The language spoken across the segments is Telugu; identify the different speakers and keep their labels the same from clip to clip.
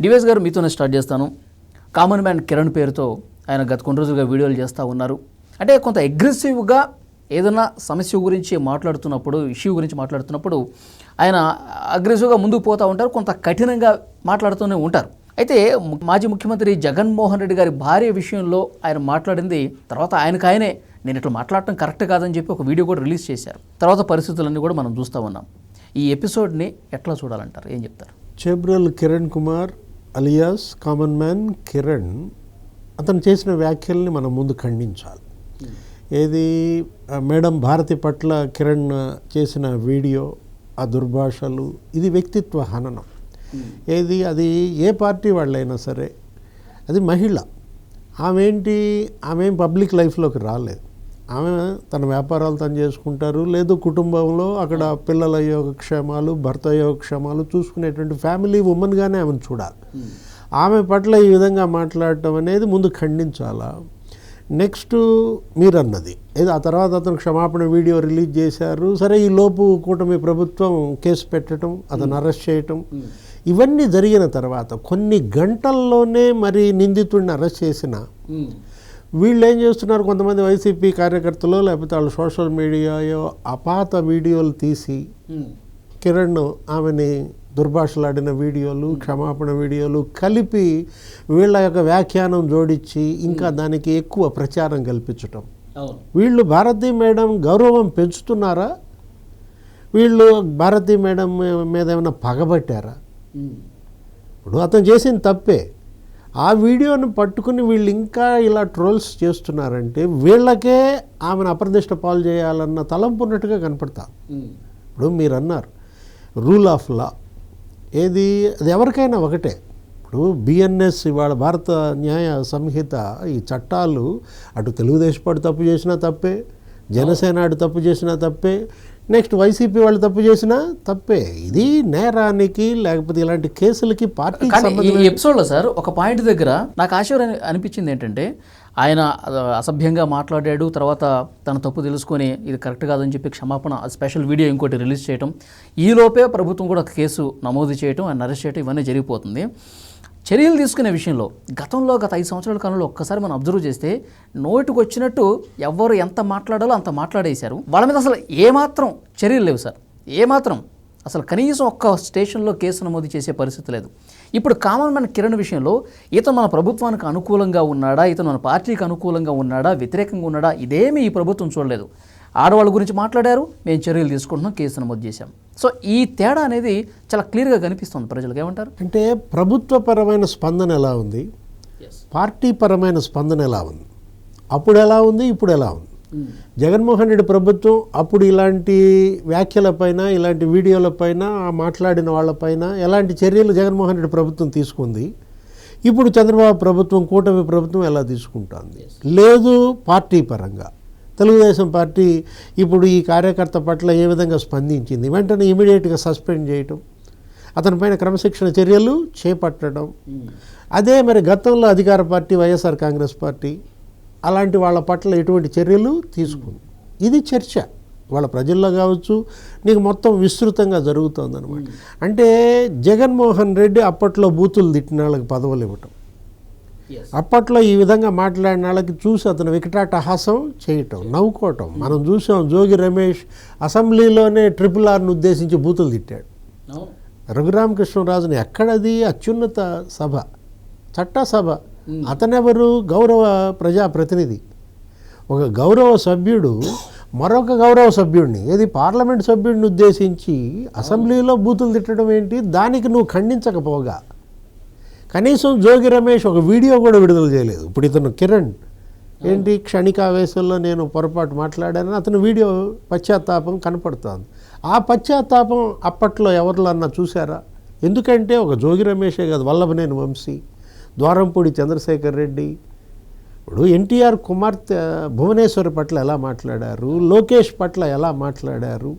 Speaker 1: డివైస్ గారు మీతోనే స్టార్ట్ చేస్తాను. కామన్ మ్యాన్ కిరణ్ పేరుతో ఆయన గత కొన్ని రోజులుగా వీడియోలు చేస్తూ ఉన్నారు. అంటే కొంత అగ్రెసివ్గా ఏదైనా సమస్య గురించి మాట్లాడుతున్నప్పుడు ఇష్యూ గురించి మాట్లాడుతున్నప్పుడు ఆయన అగ్రెసివ్గా ముందుకు పోతూ ఉంటారు కొంత కఠినంగా మాట్లాడుతూనే ఉంటారు. అయితే మాజీ ముఖ్యమంత్రి జగన్మోహన్ రెడ్డి గారి భార్య విషయంలో ఆయన మాట్లాడింది తర్వాత ఆయనకు ఆయనే నేను ఇట్లా మాట్లాడటం కరెక్ట్ కాదని చెప్పి ఒక వీడియో కూడా రిలీజ్ చేశారు. తర్వాత పరిస్థితులన్నీ కూడా మనం చూస్తూ ఉన్నాం. ఈ ఎపిసోడ్ని ఎట్లా చూడాలంటారు? ఏం చెప్తారు?
Speaker 2: Chebrol Kiran Kumar alias common man Kiran అతను చేసిన వ్యాఖ్యల్ని మనం ముందు ఖండించాలి. ఏది ఆ మేడం భారతి పట్ల కిరణ్ చేసిన వీడియో ఆ దుర్భాషలు ఇది వ్యక్తిత్వ హననం. ఏది అది ఏ పార్టీ వాళ్ళైనా సరే అది మహిళ. ఆమె ఏంటి ఆమె పబ్లిక్ లైఫ్లోకి రాలేదు. ఆమె తన వ్యాపారాలు తను చేసుకుంటారు. లేదు కుటుంబంలో అక్కడ పిల్లల యోగక్షేమాలు భర్త యోగక్షేమాలు చూసుకునేటువంటి ఫ్యామిలీ ఉమెన్గానే ఆమెను చూడాలి. ఆమె పట్ల ఈ విధంగా మాట్లాడటం అనేది ముందు ఖండించాలా? నెక్స్ట్ మీరన్నది. ఏదో ఆ తర్వాత అతను క్షమాపణ వీడియో రిలీజ్ చేశారు. సరే ఈ లోపు కూటమి ప్రభుత్వం కేసు పెట్టడం అతను అరెస్ట్ చేయటం ఇవన్నీ జరిగిన తర్వాత కొన్ని గంటల్లోనే మరి నిందితుడిని అరెస్ట్ చేసిన వీళ్ళు ఏం చేస్తున్నారు? కొంతమంది వైసీపీ కార్యకర్తలు లేకపోతే వాళ్ళు సోషల్ మీడియాయో అపాత వీడియోలు తీసి కిరణ్ ఆమెని దుర్భాషలాడిన వీడియోలు క్షమాపణ వీడియోలు కలిపి వీళ్ళ యొక్క వ్యాఖ్యానం జోడించి ఇంకా దానికి ఎక్కువ ప్రచారం కల్పించటం. వీళ్ళు భారతీ మేడం గౌరవం పెంచుతున్నారా? వీళ్ళు భారతీ మేడం మీద ఏమైనా పగబట్టారా? ఇప్పుడు అతను చేసిన తప్పే. ఆ వీడియోను పట్టుకుని వీళ్ళు ఇంకా ఇలా ట్రోల్స్ చేస్తున్నారంటే వీళ్ళకే ఆమెను అప్రదిష్ట పాలు చేయాలన్న తలంపు ఉన్నట్టుగా కనపడతా. ఇప్పుడు మీరు అన్నారు రూల్ ఆఫ్ లా. ఏది అది ఎవరికైనా ఒకటే. ఇప్పుడు బిఎన్ఎస్ ఇవాళ భారత న్యాయ సంహిత ఈ చట్టాలు అటు తెలుగుదేశం పార్టీ తప్పు చేసినా తప్పే జనసేన అటు తప్పు చేసినా తప్పే నెక్స్ట్ వైసీపీ వాళ్ళు తప్పు చేసినా తప్పే. ఇది నేరానికి లేకపోతే ఇలాంటి కేసులకి
Speaker 1: ఈ ఎపిసోడ్లో సార్ ఒక పాయింట్ దగ్గర నాకు ఆశ్చర్యం అనిపించింది ఏంటంటే ఆయన అసభ్యంగా మాట్లాడాడు తర్వాత తన తప్పు తెలుసుకొని ఇది కరెక్ట్ కాదని చెప్పి క్షమాపణ స్పెషల్ వీడియో ఇంకోటి రిలీజ్ చేయటం. ఈలోపే ప్రభుత్వం కూడా కేసు నమోదు చేయటం ఆయన అరెస్ట్ చేయటం ఇవన్నీ జరిగిపోతుంది. చర్యలు తీసుకునే విషయంలో గతంలో గత ఐదు సంవత్సరాల కాలంలో ఒక్కసారి మనం అబ్జర్వ్ చేస్తే నోటికి వచ్చినట్టు ఎవరు ఎంత మాట్లాడాలో అంత మాట్లాడేశారు. వాళ్ళ మీద అసలు ఏమాత్రం చర్యలు లేవు సార్. ఏమాత్రం. అసలు కనీసం ఒక్క స్టేషన్లో కేసు నమోదు చేసే పరిస్థితి లేదు. ఇప్పుడు కామన్ మన కిరణ్ విషయంలో ఇతను మన ప్రభుత్వానికి అనుకూలంగా ఉన్నాడా ఇతను మన పార్టీకి అనుకూలంగా ఉన్నాడా వ్యతిరేకంగా ఉన్నాడా ఇదేమీ ఈ ప్రభుత్వం చూడలేదు. ఆడవాళ్ళ గురించి మాట్లాడారు మేము చర్యలు తీసుకుంటున్నాం కేసు నమోదు చేశాం. సో ఈ తేడా అనేది చాలా క్లియర్గా కనిపిస్తుంది ప్రజలకు ఏమంటారు?
Speaker 2: అంటే ప్రభుత్వపరమైన స్పందన ఎలా ఉంది? పార్టీ పరమైన స్పందన ఎలా ఉంది? అప్పుడు ఎలా ఉంది? ఇప్పుడు ఎలా ఉంది? జగన్మోహన్ రెడ్డి ప్రభుత్వం అప్పుడు ఇలాంటి వ్యాఖ్యలపైన ఇలాంటి వీడియోలపైన ఆ మాట్లాడిన వాళ్ళపైన ఎలాంటి చర్యలు జగన్మోహన్ రెడ్డి ప్రభుత్వం తీసుకుంది? ఇప్పుడు చంద్రబాబు ప్రభుత్వం కూటమి ప్రభుత్వం ఎలా తీసుకుంటుంది? లేదు పార్టీ పరంగా తెలుగుదేశం పార్టీ ఇప్పుడు ఈ కార్యకర్త పట్ల ఏ విధంగా స్పందించింది? వెంటనే ఇమీడియట్గా సస్పెండ్ చేయటం అతనిపైన క్రమశిక్షణ చర్యలు చేపట్టడం. అదే మరి గతంలో అధికార పార్టీ వైఎస్ఆర్ కాంగ్రెస్ పార్టీ అలాంటి వాళ్ళ పట్ల ఎటువంటి చర్యలు తీసుకుంది? ఇది చర్చ. వాళ్ళ ప్రజల్లో కావచ్చు నీకు మొత్తం విస్తృతంగా జరుగుతుంది అనమాట అంటే జగన్మోహన్ రెడ్డి అప్పట్లో బూతులు తిట్టిన వాళ్ళకి పదవులు ఇవ్వటం. అప్పట్లో ఈ విధంగా మాట్లాడిన వాళ్ళకి చూసి అతను వికటాటహాసం చేయటం నవ్వుకోవటం. మనం చూసాం జోగి రమేష్ అసెంబ్లీలోనే ట్రిపుల్ ఆర్ను ఉద్దేశించి బూతులు తిట్టాడు. రఘురామకృష్ణరాజుని ఎక్కడది? అత్యున్నత సభ చట్టసభ. అతనెవరు? గౌరవ ప్రజాప్రతినిధి. ఒక గౌరవ సభ్యుడు మరొక గౌరవ సభ్యుడిని ఏది పార్లమెంట్ సభ్యుడిని ఉద్దేశించి అసెంబ్లీలో బూతులు తిట్టడం ఏంటి? దానికి నువ్వు ఖండించకపోగా. కనీసం జోగి రమేష్ ఒక వీడియో కూడా విడుదల చేయలేదు. ఇప్పుడు ఇతను కిరణ్. ఏంటి? క్షణికావేశంలో నేను పొరపాటు మాట్లాడానని అతను వీడియో పశ్చాత్తాపం కనపడుతోంది. ఆ పశ్చాత్తాపం అప్పట్లో ఎవరిలో చూసారా ఎందుకంటే ఒక జోగి రమేషే కాదు వల్లభనేని వంశీ ద్వారంపూడి చంద్రశేఖర్ రెడ్డి. ఇప్పుడు ఎన్టీఆర్ కుమార్తె భువనేశ్వరి పట్ల ఎలా మాట్లాడారు? లోకేష్ పట్ల ఎలా మాట్లాడారు?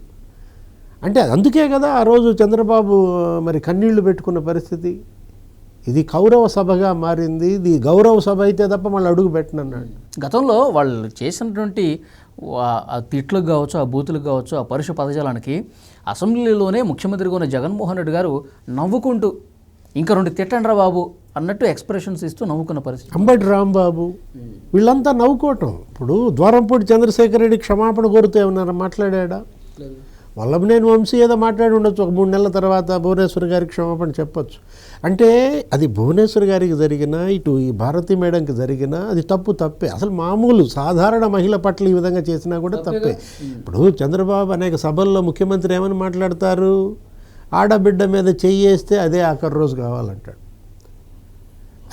Speaker 2: అంటే అందుకే కదా ఆ రోజు చంద్రబాబు మరి కన్నీళ్ళు పెట్టుకున్న పరిస్థితి. ఇది కౌరవ సభగా మారింది ఇది గౌరవ సభ అయితే తప్ప మళ్ళీ అడుగు పెట్టనన్నాడు.
Speaker 1: గతంలో వాళ్ళు చేసినటువంటి ఆ తిట్లకు కావచ్చు ఆ బూతులకు కావచ్చు ఆ పరుష పదజాలానికి అసెంబ్లీలోనే ముఖ్యమంత్రిగా ఉన్న జగన్మోహన్ రెడ్డి గారు నవ్వుకుంటూ ఇంకా రెండు తిట్టండ్రా బాబు అన్నట్టు ఎక్స్ప్రెషన్స్ ఇస్తూ నవ్వుకున్న పరిస్థితి.
Speaker 2: అంబటి రాంబాబు వీళ్ళంతా నవ్వుకోవటం. ఇప్పుడు ద్వారంపూడి చంద్రశేఖర్ రెడ్డి క్షమాపణ కోరుతూ ఏమన్నా మాట్లాడాడా? వల్లభనేని వంశీ ఏదో మాట్లాడి ఉండొచ్చు. ఒక మూడు నెలల తర్వాత భువనేశ్వర్ గారికి క్షమాపణ చెప్పొచ్చు. అంటే అది భువనేశ్వర్ గారికి జరిగిన ఇటు ఈ భారతీ మేడంకి జరిగిన అది తప్పు తప్పే. అసలు మామూలు సాధారణ మహిళ పట్ల ఈ విధంగా చేసినా కూడా తప్పే ఇప్పుడు చంద్రబాబు అనేక సభల్లో ముఖ్యమంత్రి ఏమని మాట్లాడతారు? ఆడబిడ్డ మీద చెయ్యేస్తే అదే ఆఖరి రోజు కావాలంటాడు.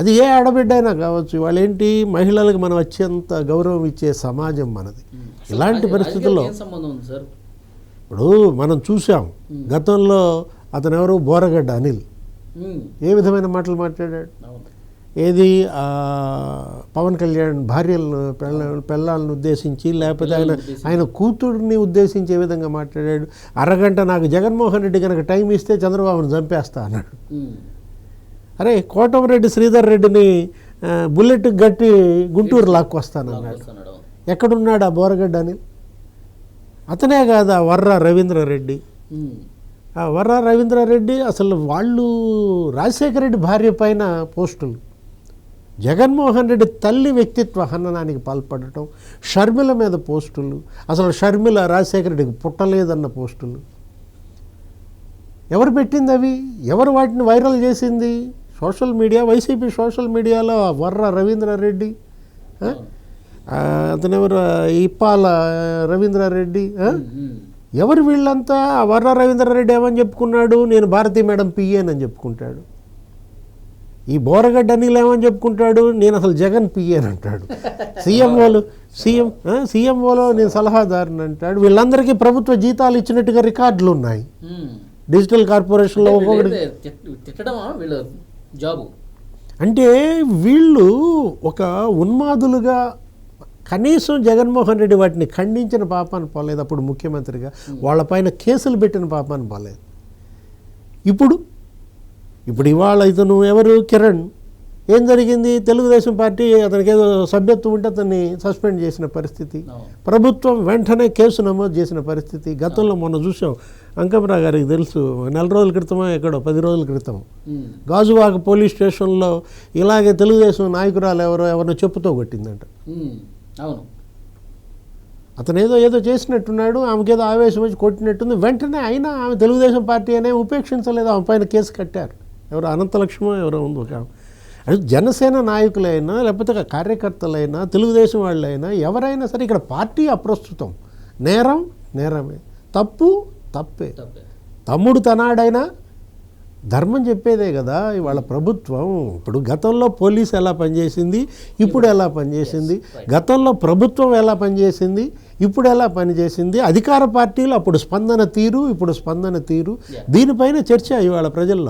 Speaker 2: అది ఏ ఆడబిడ్డ అయినా కావచ్చు. వాళ్ళు ఏంటి? మహిళలకు మనం అత్యంత గౌరవం ఇచ్చే సమాజం మనది. ఇలాంటి పరిస్థితుల్లో
Speaker 1: సంబంధం ఉంది సార్?
Speaker 2: ఇప్పుడు మనం చూసాం గతంలో అతను ఎవరు బోరగడ్డ అనిల్. ఏ విధమైన మాటలు మాట్లాడాడు? ఏది? పవన్ కళ్యాణ్ భార్యలను పెళ్ళ పెళ్ళాలను ఉద్దేశించి లేకపోతే ఆయన ఆయన కూతుడిని ఉద్దేశించి ఏ విధంగా మాట్లాడాడు. అరగంట నాకు జగన్మోహన్ రెడ్డి కనుక టైం ఇస్తే చంద్రబాబును చంపేస్తా అన్నాడు. అరే కోటమరెడ్డి శ్రీధర్ రెడ్డిని బుల్లెట్ గట్టి గుంటూరు లాక్కొస్తానన్నాడు. ఎక్కడున్నాడు ఆ బోరగడ్డ అని అతనే కాదు ఆ వర్ర రవీంద్రారెడ్డి ఆ వర్ర రవీంద్రారెడ్డి అసలు వాళ్ళు రాజశేఖర రెడ్డి భార్య పైన పోస్టులు. జగన్మోహన్ రెడ్డి తల్లి వ్యక్తిత్వ హననానికి పాల్పడటం షర్మిల మీద పోస్టులు. అసలు షర్మిల రాజశేఖర రెడ్డికి పుట్టలేదన్న పోస్టులు. ఎవరు పెట్టింది అవి? ఎవరు వాటిని వైరల్ చేసింది? సోషల్ మీడియా వైసీపీ సోషల్ మీడియాలో వర్ర రవీంద్రారెడ్డి అతనెవరు? ఇప్పాల రవీంద్రారెడ్డి? ఎవరు వీళ్ళంతా? ఆ వర్ర రవీంద్రారెడ్డి ఏమని చెప్పుకున్నాడు? నేను భారతీ మేడం పిఏనని చెప్పుకుంటాడు. ఈ బోరగడ్డ అనిల్ ఏమని చెప్పుకుంటాడు? నేను అసలు జగన్ పిఏని అంటాడు. సీఎంఓలు సీఎం సీఎంఓలో నేను సలహాదారుని అంటాడు. వీళ్ళందరికీ ప్రభుత్వ జీతాలు ఇచ్చినట్టుగా రికార్డులు ఉన్నాయి. డిజిటల్ కార్పొరేషన్లో ఒక్కొక్కటి
Speaker 1: వీళ్ళ జాబు?
Speaker 2: అంటే వీళ్ళు ఒక ఉన్మాదులుగా కనీసం జగన్మోహన్ రెడ్డి వాటిని ఖండించిన పాపాన్ని పోలేదు. అప్పుడు ముఖ్యమంత్రిగా వాళ్ళపైన కేసులు పెట్టిన పాపాన్ని పోలేదు. ఇప్పుడు ఇప్పుడు ఇవాళ ఇతను ఎవరు? కిరణ్. ఏం జరిగింది? తెలుగుదేశం పార్టీ అతనికి ఏదో సభ్యత్వం ఉంటే అతన్ని సస్పెండ్ చేసిన పరిస్థితి. ప్రభుత్వం వెంటనే కేసు నమోదు చేసిన పరిస్థితి. గతంలో మొన్న చూసాం. అంకమరావు గారికి తెలుసు నెల రోజుల క్రితమో ఎక్కడో పది రోజుల క్రితం గాజువాక పోలీస్ స్టేషన్లో ఇలాగే తెలుగుదేశం నాయకురాలు ఎవరో ఎవరినో చెప్పుతో కొట్టిందంట.
Speaker 1: అవును.
Speaker 2: అతను ఏదో ఏదో చేసినట్టున్నాడు ఆమెకి ఏదో ఆవేశం వచ్చి కొట్టినట్టుంది. వెంటనే అయినా ఆమె తెలుగుదేశం పార్టీ అనే ఉపేక్షించలేదు ఆమె పైన కేసు కట్టారు. ఎవరు అనంతలక్ష్మో ఎవరో ఉంది ఒక. అది జనసేన నాయకులైనా లేకపోతే కార్యకర్తలైనా తెలుగుదేశం వాళ్ళైనా ఎవరైనా సరే ఇక్కడ పార్టీ అప్రస్తుతం. నేరం నేరమే. తప్పే.
Speaker 1: తప్పే.
Speaker 2: తమ్ముడు తనాడైనా ధర్మం చెప్పేదే కదా ఇవాళ ప్రభుత్వం. ఇప్పుడు గతంలో పోలీస్ ఎలా పనిచేసింది ఇప్పుడు ఎలా పనిచేసింది? గతంలో ప్రభుత్వం ఎలా పనిచేసింది ఇప్పుడు ఎలా పనిచేసింది? అధికార పార్టీలు అప్పుడు స్పందన తీరు ఇప్పుడు స్పందన తీరు. దీనిపైన చర్చ ఇవాళ ప్రజల్లో.